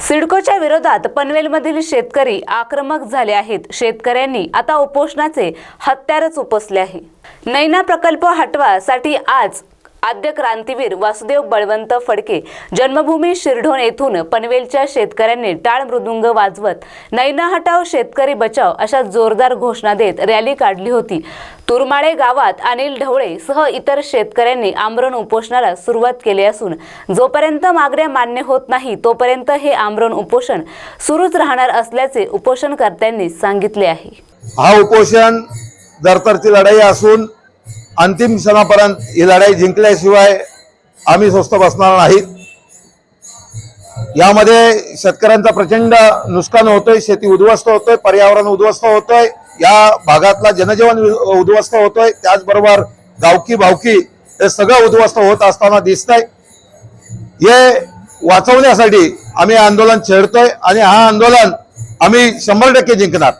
सिडकोच्या विरोधात पनवेलमधील शेतकरी आक्रमक झाले आहेत. शेतकऱ्यांनी आता उपोषणाचे हत्यारच उपसले आहे. नैना प्रकल्प हटवासाठी आज आद्य क्रांतीवीर वासुदेव बळवंत फडके जन्मभूमी शिरढोण येथून पनवेलच्या शेतकऱ्यांनी टाळ मृदुंग वाजवत नैना हटाव शेतकरी बचाव अशा जोरदार घोषणा देत रॅली काढली होती. तुरमाळे गावात अनिल ढवळे सह इतर शेतकऱ्यांनी आमरण उपोषणाला सुरुवात केली असून जोपर्यंत मागण्या मान्य होत नाही तोपर्यंत हे आमरण उपोषण सुरूच राहणार असल्याचे उपोषणकर्त्यांनी सांगितले आहे. हा उपोषण जरतरची लढाई असून अंतिम क्षणापर्यंत ही लढाई जिंकल्याशिवाय आम्ही स्वस्त बसणार नाहीत. यामध्ये शेतकऱ्यांचा प्रचंड नुकसान होतोय शेती उद्ध्वस्त होतोय पर्यावरण उद्ध्वस्त होतोय या भागातला जनजीवन उद्ध्वस्त होतोय त्याचबरोबर गावकी भावकी हे सगळं उद्ध्वस्त होत असताना दिसतंय. हे वाचवण्यासाठी आम्ही आंदोलन छेडतोय आणि हा आंदोलन आम्ही शंभर टक्के जिंकणार.